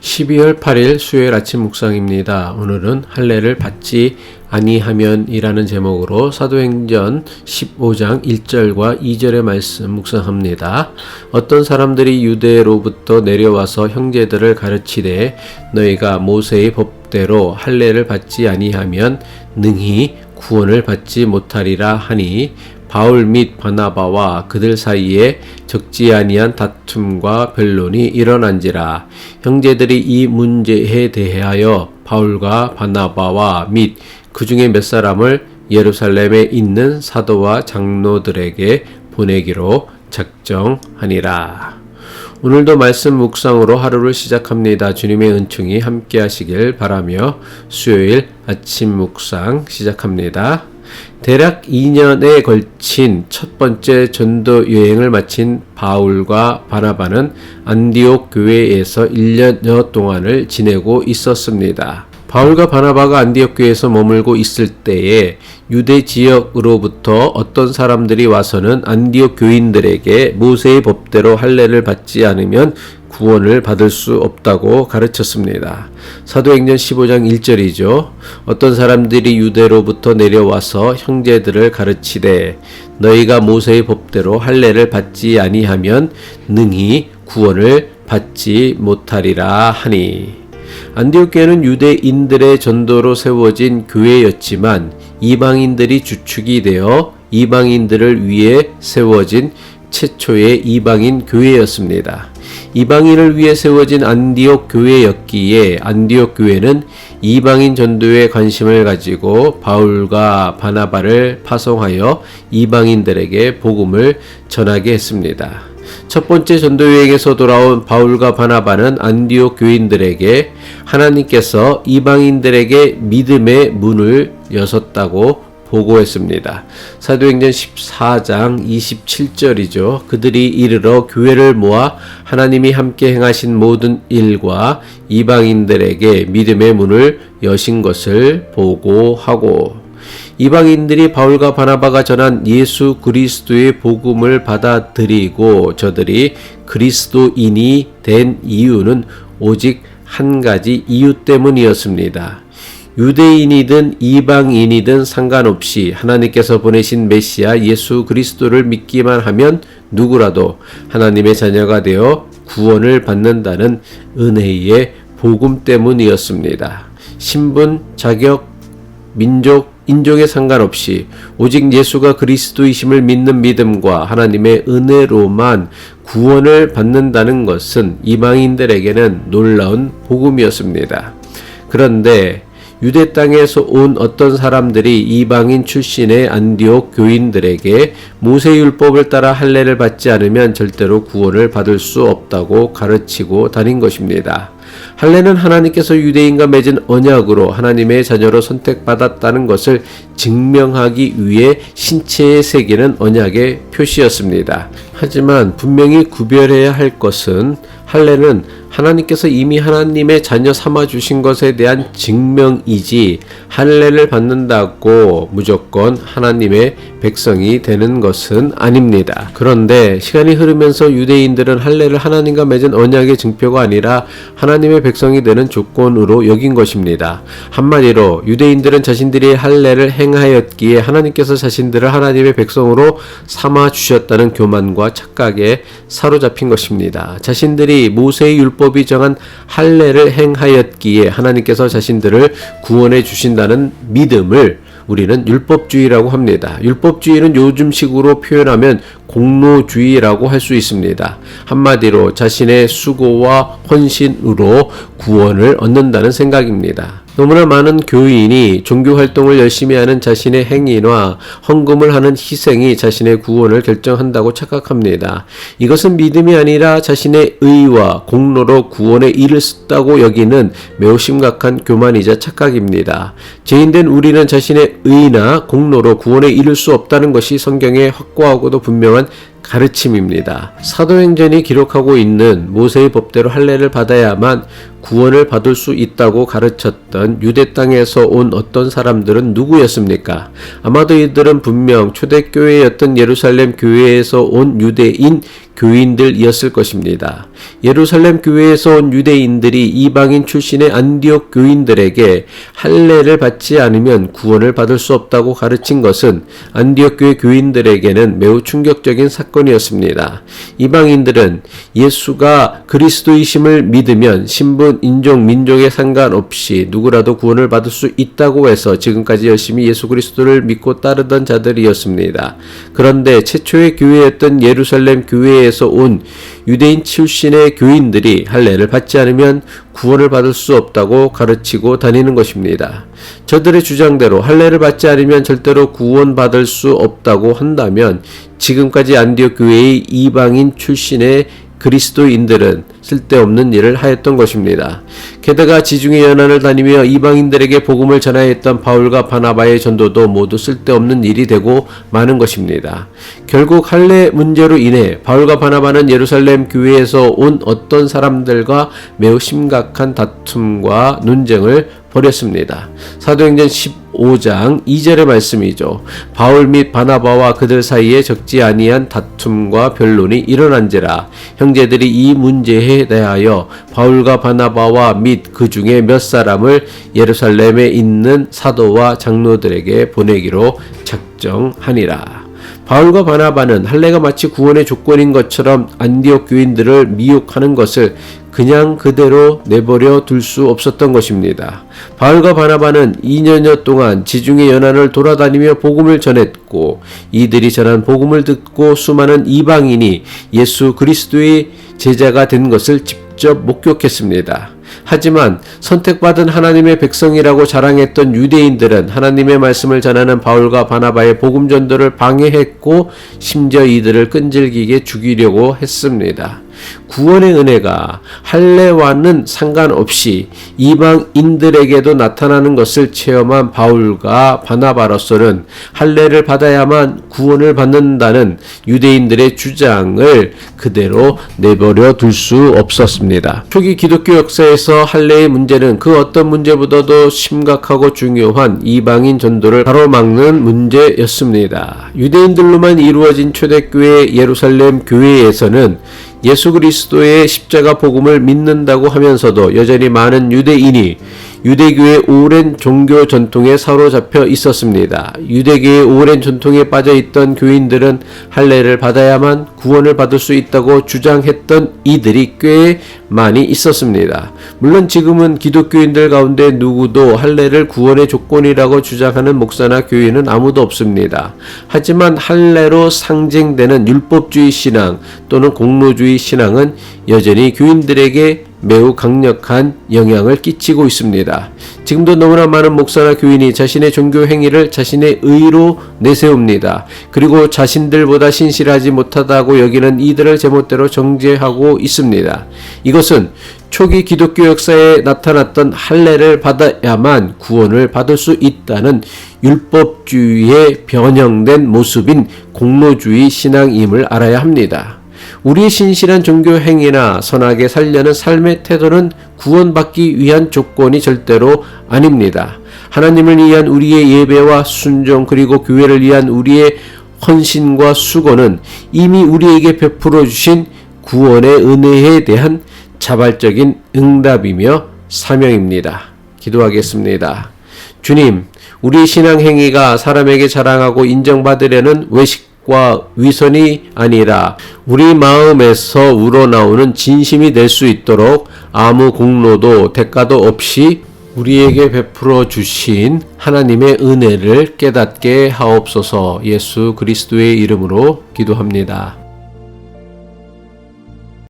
12월 8일 수요일 아침 묵상입니다. 오늘은 할례를 받지 아니하면이라는 제목으로 사도행전 15장 1절과 2절의 말씀 묵상합니다. 어떤 사람들이 유대로부터 내려와서 형제들을 가르치되 너희가 모세의 법대로 할례를 받지 아니하면 능히 구원을 받지 못하리라 하니 바울 및 바나바와 그들 사이에 적지 아니한 다툼과 변론이 일어난지라 형제들이 이 문제에 대하여 바울과 바나바와 및 그 중에 몇 사람을 예루살렘에 있는 사도와 장로들에게 보내기로 작정하니라. 오늘도 말씀 묵상으로 하루를 시작합니다. 주님의 은총이 함께 하시길 바라며 수요일 아침 묵상 시작합니다. 대략 2년에 걸친 첫 번째 전도 여행을 마친 바울과 바나바는 안디옥 교회에서 1년여 동안을 지내고 있었습니다. 바울과 바나바가 안디옥 교회에서 머물고 있을 때에 유대 지역으로부터 어떤 사람들이 와서는 안디옥 교인들에게 모세의 법대로 할례를 받지 않으면 구원을 받을 수 없다고 가르쳤습니다. 사도행전 15장 1절이죠. 어떤 사람들이 유대로부터 내려와서 형제들을 가르치되 너희가 모세의 법대로 할례를 받지 아니하면 능히 구원을 받지 못하리라 하니 안디옥 교회는 유대인들의 전도로 세워진 교회였지만 이방인들이 주축이 되어 이방인들을 위해 세워진 최초의 이방인 교회였습니다. 이방인을 위해 세워진 안디옥 교회였기에 안디옥 교회는 이방인 전도에 관심을 가지고 바울과 바나바를 파송하여 이방인들에게 복음을 전하게 했습니다. 첫 번째 전도 여행에서 돌아온 바울과 바나바는 안디옥 교인들에게 하나님께서 이방인들에게 믿음의 문을 여섰다고 보고했습니다. 사도행전 14장 27절이죠. 그들이 이르러 교회를 모아 하나님이 함께 행하신 모든 일과 이방인들에게 믿음의 문을 여신 것을 보고하고 이방인들이 바울과 바나바가 전한 예수 그리스도의 복음을 받아들이고 저들이 그리스도인이 된 이유는 오직 한 가지 이유 때문이었습니다. 유대인이든 이방인이든 상관없이 하나님께서 보내신 메시아 예수 그리스도를 믿기만 하면 누구라도 하나님의 자녀가 되어 구원을 받는다는 은혜의 복음 때문이었습니다. 신분, 자격, 민족, 인종에 상관없이 오직 예수가 그리스도이심을 믿는 믿음과 하나님의 은혜로만 구원을 받는다는 것은 이방인들에게는 놀라운 복음이었습니다. 그런데 유대 땅에서 온 어떤 사람들이 이방인 출신의 안디옥 교인들에게 모세율법을 따라 할례를 받지 않으면 절대로 구원을 받을 수 없다고 가르치고 다닌 것입니다. 할례는 하나님께서 유대인과 맺은 언약으로 하나님의 자녀로 선택받았다는 것을 증명하기 위해 신체에 새기는 언약의 표시였습니다. 하지만 분명히 구별해야 할 것은 할례는 하나님께서 이미 하나님의 자녀 삼아 주신 것에 대한 증명이지 할례를 받는다고 무조건 하나님의 백성이 되는 것은 아닙니다. 그런데 시간이 흐르면서 유대인들은 할례를 하나님과 맺은 언약의 증표가 아니라 하나님 의 백성이 되는 조건으로 여긴 것입니다. 한마디로 유대인들은 자신들이 할례를 행하였기에 하나님께서 자신들을 하나님의 백성으로 삼아 주셨다는 교만과 착각에 사로잡힌 것입니다. 자신들이 모세의 율법이 정한 할례를 행하였기에 하나님께서 자신들을 구원해 주신다는 믿음을 우리는 율법주의라고 합니다. 율법주의는 요즘식으로 표현하면 공로주의라고 할 수 있습니다. 한마디로 자신의 수고와 헌신으로 구원을 얻는다는 생각입니다. 너무나 많은 교인이 종교 활동을 열심히 하는 자신의 행위나 헌금을 하는 희생이 자신의 구원을 결정한다고 착각합니다. 이것은 믿음이 아니라 자신의 의와 공로로 구원에 이르다고 여기는 매우 심각한 교만이자 착각입니다. 죄인된 우리는 자신의 의나 공로로 구원에 이를 수 없다는 것이 성경에 확고하고도 분명한 가르침입니다. 사도행전이 기록하고 있는 모세의 법대로 할례를 받아야만 구원을 받을 수 있다고 가르쳤던 유대 땅에서 온 어떤 사람들은 누구였습니까? 아마도 이들은 분명 초대교회였던 예루살렘 교회에서 온 유대인 교인들이었을 것입니다. 예루살렘 교회에서 온 유대인들이 이방인 출신의 안디옥 교인들에게 할례를 받지 않으면 구원을 받을 수 없다고 가르친 것은 안디옥 교회 교인들에게는 매우 충격적인 사건이었습니다. 이방인들은 예수가 그리스도이심을 믿으면 신분, 인종, 민족에 상관없이 누구라도 구원을 받을 수 있다고 해서 지금까지 열심히 예수 그리스도를 믿고 따르던 자들이었습니다. 그런데 최초의 교회였던 예루살렘 교회에 서 온 유대인 출신의 교인들이 할례를 받지 않으면 구원을 받을 수 없다고 가르치고 다니는 것입니다. 저들의 주장대로 할례를 받지 않으면 절대로 구원받을 수 없다고 한다면 지금까지 안디옥 교회의 이방인 출신의 그리스도인들은 쓸데없는 일을 하였던 것입니다. 게다가 지중해 연안을 다니며 이방인들에게 복음을 전하였던 바울과 바나바의 전도도 모두 쓸데없는 일이 되고 마는 것입니다. 결국 할례 문제로 인해 바울과 바나바는 예루살렘 교회에서 온 어떤 사람들과 매우 심각한 다툼과 논쟁을 벌였습니다. 사도행전 15장 2절의 말씀이죠. 바울 및 바나바와 그들 사이에 적지 아니한 다툼과 변론이 일어난지라 형제들이 이 문제에 대하여 바울과 바나바와 및 그 중에 몇 사람을 예루살렘에 있는 사도와 장로들에게 보내기로 작정하니라. 바울과 바나바는 할례가 마치 구원의 조건인 것처럼 안디옥 교인들을 미혹하는 것을 그냥 그대로 내버려 둘 수 없었던 것입니다. 바울과 바나바는 2년여 동안 지중해 연안을 돌아다니며 복음을 전했고 이들이 전한 복음을 듣고 수많은 이방인이 예수 그리스도의 제자가 된 것을 직접 목격했습니다. 하지만 선택받은 하나님의 백성이라고 자랑했던 유대인들은 하나님의 말씀을 전하는 바울과 바나바의 복음 전도를 방해했고 심지어 이들을 끈질기게 죽이려고 했습니다. 구원의 은혜가 할례와는 상관없이 이방인들에게도 나타나는 것을 체험한 바울과 바나바로서는 할례를 받아야만 구원을 받는다는 유대인들의 주장을 그대로 내버려 둘 수 없었습니다. 초기 기독교 역사에서 할례의 문제는 그 어떤 문제보다도 심각하고 중요한 이방인 전도를 가로막는 문제였습니다. 유대인들로만 이루어진 초대교회 예루살렘 교회에서는 예수 그리스도 의 십자가 복음을 믿는다고 하면서도 여전히 많은 유대인이 유대교의 오랜 종교 전통에 사로잡혀 있었습니다. 유대교의 오랜 전통에 빠져 있던 교인들은 할례를 받아야만 구원을 받을 수 있다고 주장했던 이들이 꽤 많이 있었습니다. 물론 지금은 기독교인들 가운데 누구도 할례를 구원의 조건이라고 주장하는 목사나 교인은 아무도 없습니다. 하지만 할례로 상징되는 율법주의 신앙 또는 공로주의 신앙은 여전히 교인들에게 매우 강력한 영향을 끼치고 있습니다. 지금도 너무나 많은 목사나 교인이 자신의 종교 행위를 자신의 의로 내세웁니다. 그리고 자신들보다 신실하지 못하다고 여기는 이들을 제멋대로 정죄하고 있습니다. 이것은 초기 기독교 역사에 나타났던 할례를 받아야만 구원을 받을 수 있다는 율법주의의 변형된 모습인 공로주의 신앙임을 알아야 합니다. 우리의 신실한 종교 행위나 선하게 살려는 삶의 태도는 구원받기 위한 조건이 절대로 아닙니다. 하나님을 위한 우리의 예배와 순종 그리고 교회를 위한 우리의 헌신과 수고는 이미 우리에게 베풀어 주신 구원의 은혜에 대한 자발적인 응답이며 사명입니다. 기도하겠습니다. 주님, 우리 신앙 행위가 사람에게 자랑하고 인정받으려는 외식 과 위선이 아니라 우리 마음에서 우러나오는 진심이 될 수 있도록 아무 공로도 대가도 없이 우리에게 베풀어 주신 하나님의 은혜를 깨닫게 하옵소서 예수 그리스도의 이름으로 기도합니다.